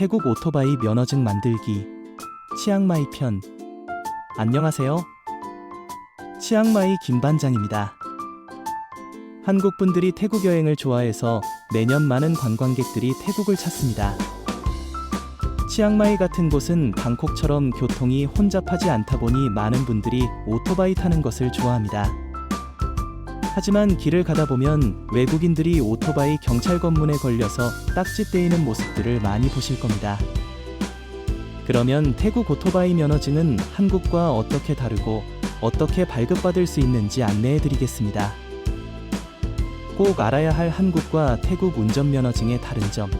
태국 오토바이 면허증 만들기 치앙마이 편 안녕하세요. 치앙마이 김반장입니다. 한국 분들이 태국 여행을 좋아해서 매년 많은 관광객들이 태국을 찾습니다. 치앙마이 같은 곳은 방콕처럼 교통이 혼잡하지 않다 보니 많은 분들이 오토바이 타는 것을 좋아합니다. 하지만 길을 가다 보면 외국인들이 오토바이 경찰 검문에 걸려서 딱지 떼이는 모습들을 많이 보실 겁니다. 그러면 태국 오토바이 면허증은 한국과 어떻게 다르고 어떻게 발급받을 수 있는지 안내해 드리겠습니다. 꼭 알아야 할 한국과 태국 운전면허증의 다른 점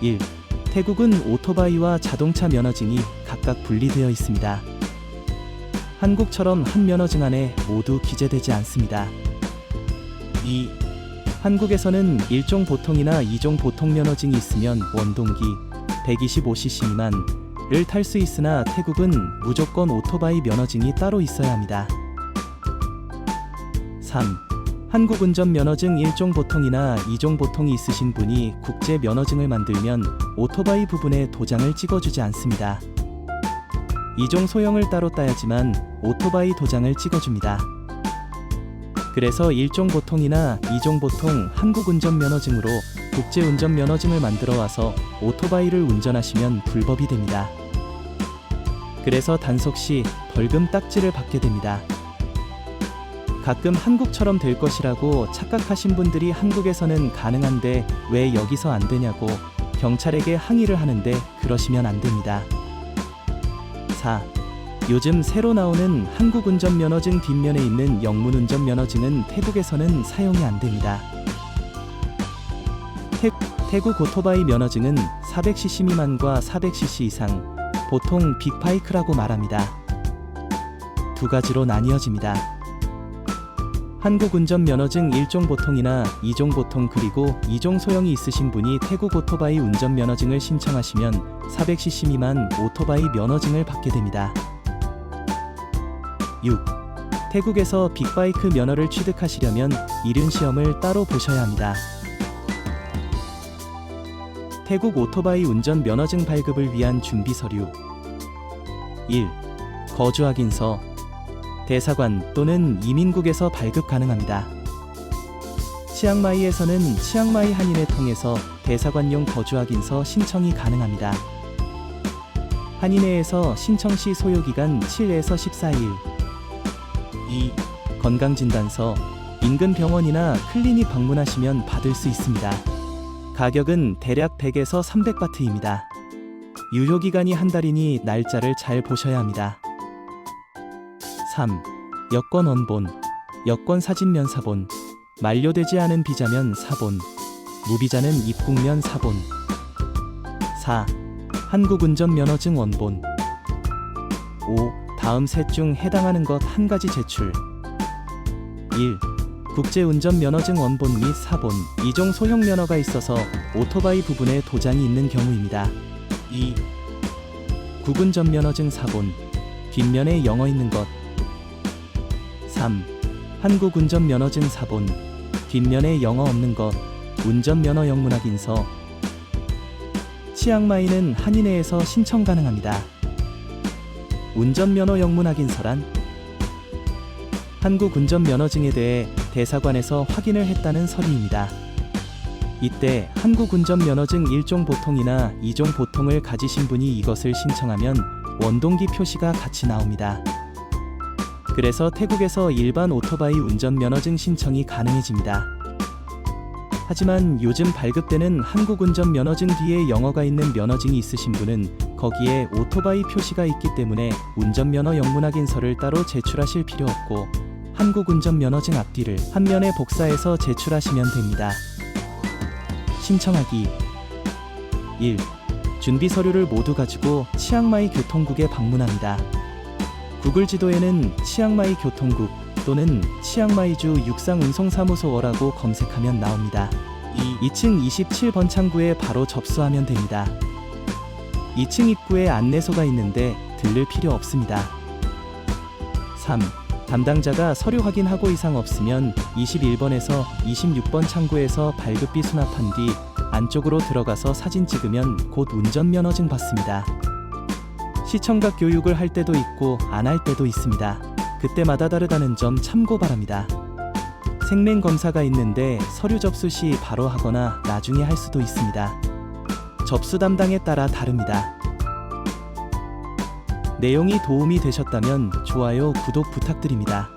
1. 태국은 오토바이와 자동차 면허증이 각각 분리되어 있습니다. 한국처럼 한 면허 증 안에 모두 기재되지 않습니다. 2. 한국에서는 1종 보통이나 2종 보통 면허증이 있으면 원동기 125cc 미만을 탈 수 있으나 태국은 무조건 오토바이 면허증이 따로 있어야 합니다. 3. 한국 운전 면허증 1종 보통이나 2종 보통이 있으신 분이 국제 면허증을 만들면 오토바이 부분에 도장을 찍어주지 않습니다. 2종 소형을 따로 따야지만 오토바이 도장을 찍어줍니다. 그래서 1종 보통이나 2종 보통 한국 운전 면허증으로 국제 운전 면허증을 만들어 와서 오토바이를 운전하시면 불법이 됩니다. 그래서 단속 시 벌금 딱지를 받게 됩니다. 가끔 한국처럼 될 것이라고 착각하신 분들이 한국에서는 가능한데 왜 여기서 안 되냐고 경찰에게 항의를 하는데 그러시면 안 됩니다. 4. 요즘 새로 나오는 한국 운전 면허증 뒷면에 있는 영문 운전 면허증은 태국에서는 사용이 안 됩니다. 태, 태국 오토바이 면허증은 400cc 미만과 400cc 이상, 보통 빅바이크라고 말합니다. 두 가지로 나뉘어집니다. 한국 운전 면허증 1종 보통이나 2종 보통 그리고 2종 소형이 있으신 분이 태국 오토바이 운전 면허증을 신청하시면 400cc 미만 오토바이 면허증을 받게 됩니다. 6. 태국에서 빅바이크 면허를 취득하시려면 이륜 시험을 따로 보셔야 합니다. 태국 오토바이 운전 면허증 발급을 위한 준비 서류 1. 거주 확인서 대사관 또는 이민국에서 발급 가능합니다. 치앙마이에서는 치앙마이 한인회 통해서 대사관용 거주 확인서 신청이 가능합니다. 한인회에서 신청 시 소요 기간 7에서 14일. 2. 건강진단서 인근 병원이나 클리닉 방문하시면 받을 수 있습니다. 가격은 대략 100에서 300바트입니다. 유효 기간이 한 달이니 날짜를 잘 보셔야 합니다. 3. 여권 원본, 여권 사진면 사본, 만료되지 않은 비자면 사본, 무비자는 입국면 사본. 4. 한국운전면허증 원본. 5. 다음 셋 중 해당하는 것 한 가지 제출. 1. 국제운전면허증 원본 및 사본, 2종 소형 면허가 있어서 오토바이 부분에 도장이 있는 경우입니다. 2. 국운전면허증 사본, 뒷면에 영어 있는 것. 3. 한국 운전면허증 사본 뒷면에 영어 없는 것 운전면허 영문확인서 치앙마이는 한인회에서 신청 가능합니다. 운전면허 영문확인서란 한국 운전면허증에 대해 대사관에서 확인을 했다는 서류입니다. 이때 한국 운전면허증 1종 보통이나 2종 보통을 가지신 분이 이것을 신청하면 원동기 표시가 같이 나옵니다. 그래서 태국에서 일반 오토바이 운전면허증 신청이 가능해집니다. 하지만 요즘 발급되는 한국 운전면허증 뒤에 영어가 있는 면허증이 있으신 분은 거기에 오토바이 표시가 있기 때문에 운전면허 영문확인서를 따로 제출하실 필요 없고 한국 운전면허증 앞뒤를 한 면에 복사해서 제출하시면 됩니다. 신청하기 1. 준비 서류를 모두 가지고 치앙마이 교통국에 방문합니다. 구글 지도에는 치앙마이 교통국 또는 치앙마이주 육상운송사무소어라고 검색하면 나옵니다. 2. 2층 27번 창구에 바로 접수하면 됩니다. 2층 입구에 안내소가 있는데 들를 필요 없습니다. 3. 담당자가 서류 확인하고 이상 없으면 21번에서 26번 창구에서 발급비 수납한 뒤 안쪽으로 들어가서 사진 찍으면 곧 운전면허증 받습니다. 시청각 교육을 할 때도 있고 안 할 때도 있습니다. 그때마다 다르다는 점 참고 바랍니다. 생맹 검사가 있는데 서류 접수 시 바로 하거나 나중에 할 수도 있습니다. 접수 담당에 따라 다릅니다. 내용이 도움이 되셨다면 좋아요, 구독 부탁드립니다.